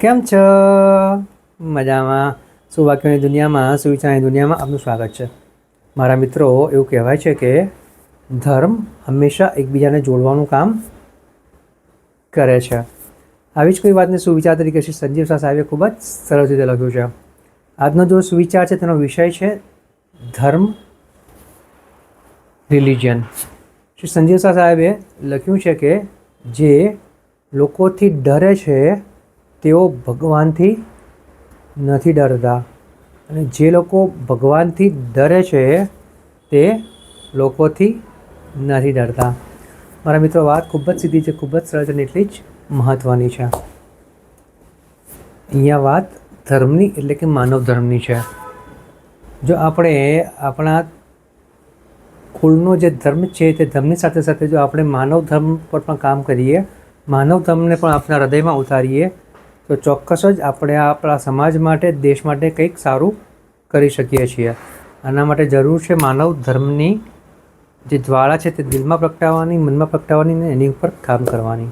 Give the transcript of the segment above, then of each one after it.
કેમ છો? મજામાં. સુવાક્યોની દુનિયામાં સુવિચારની દુનિયામાં આપનું સ્વાગત છે? મારા મિત્રો, એવું કહેવાય છે કે ધર્મ હંમેશા એકબીજાને જોડવાનું કામ કરે છે. આવી જ કોઈ વાતને સુવિચાર તરીકે શ્રી સંજીવ શાહ સાહેબે ખૂબ જ સરસ રીતે લખ્યું છે. આજનો જો સુવિચાર છે તેનો વિષય છે ધર્મ રિલિજન શ્રી સંજીવ શાહ સાહેબે લખ્યું છે કે જે લોકોથી ડરે છે તેઓ ભગવાનથી નથી ડરતા. અને જે લોકો ભગવાનથી ડરે છે, તે લોકોથી નથી ડરતા. મારા મિત્રો, વાત ખૂબ જ સીધી છે, ખૂબ જ સરળ અને એટલી જ મહત્ત્વની છે. અહીંયા વાત ધર્મની એટલે કે માનવ ધર્મની છે. જો આપણે આપણા કુળનો જે ધર્મ છે, તે ધર્મની સાથે સાથે જો આપણે માનવ ધર્મ પર પણ કામ કરીએ, માનવ ધર્મને પણ આપણા હૃદયમાં ઉતારીએ તો ચોક્કસ જ આપણે આપણા સમાજ માટે, દેશ માટે કંઈક સારું કરી શકીએ છીએ. આના માટે જરૂર છે માનવ ધર્મની જે જ્વાળા છે તે દિલમાં પ્રગટાવવાની, મનમાં પ્રગટાવવાની ને એની ઉપર કામ કરવાની.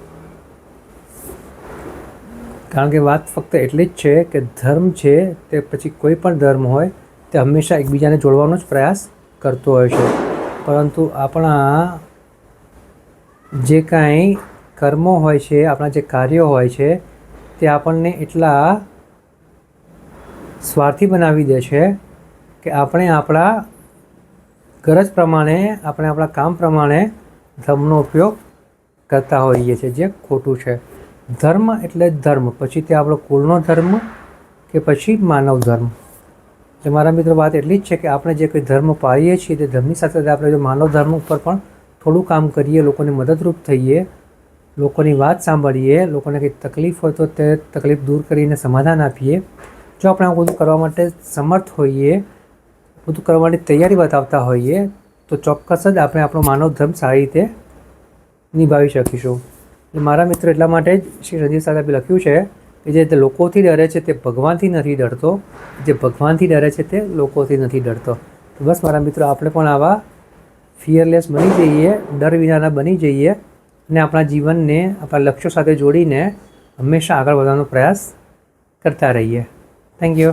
કારણ કે વાત ફક્ત એટલી જ છે કે ધર્મ છે તે પછી કોઈ પણ ધર્મ હોય, તે હંમેશા એકબીજાને જોડવાનો જ પ્રયાસ કરતો હોય છે. પરંતુ આપણા જે કાંઈ કર્મો હોય છે, આપણા જે કાર્યો હોય છે તે આપણને એટલા સ્વાર્થી બનાવી દે છે કે આપણે આપણા ગરજ પ્રમાણે, આપણે આપણા કામ પ્રમાણે ધર્મનો ઉપયોગ કરતા હોઈએ છીએ, જે ખોટું છે. ધર્મ એટલે ધર્મ. પછી તે આપણો કુળનો ધર્મ કે પછી માનવ ધર્મ? એટલે મારા મિત્રો, વાત એટલી જ છે કે આપણે જે કંઈ ધર્મ પાળીએ છીએ, તે ધર્મની સાથે સાથે આપણે જો માનવ ધર્મ ઉપર પણ થોડું કામ કરીએ, લોકોને મદદરૂપ થઈએ લોકોની વાત સાંભળીએ, લોકોને કંઈ તકલીફ હોય તો તે તકલીફ દૂર કરીને સમાધાન આપીએ. જો આપણે આ બધું કરવા માટે સમર્થ હોઈએ, બધું કરવાની તૈયારી બતાવતા હોઈએ, તો ચોક્કસ જ આપણે આપણો માનવ ધર્મ સારી રીતે નિભાવી શકીશું. મારા મિત્ર એટલા માટે જ શ્રી રંજીત સાહેબે લખ્યું છે કે જે તે લોકોથી ડરે છે તે ભગવાનથી નથી ડરતો. જે ભગવાનથી ડરે છે તે લોકોથી નથી ડરતો. તો બસ મારા મિત્રો, આપણે પણ આવા ફિયરલેસ બની જઈએ, ડર વિનાના બની જઈએ. અને આપણા જીવનને, આપણા લક્ષ્યો સાથે જોડીને હંમેશા આગળ વધવાનો પ્રયાસ કરતા રહીએ. Thank you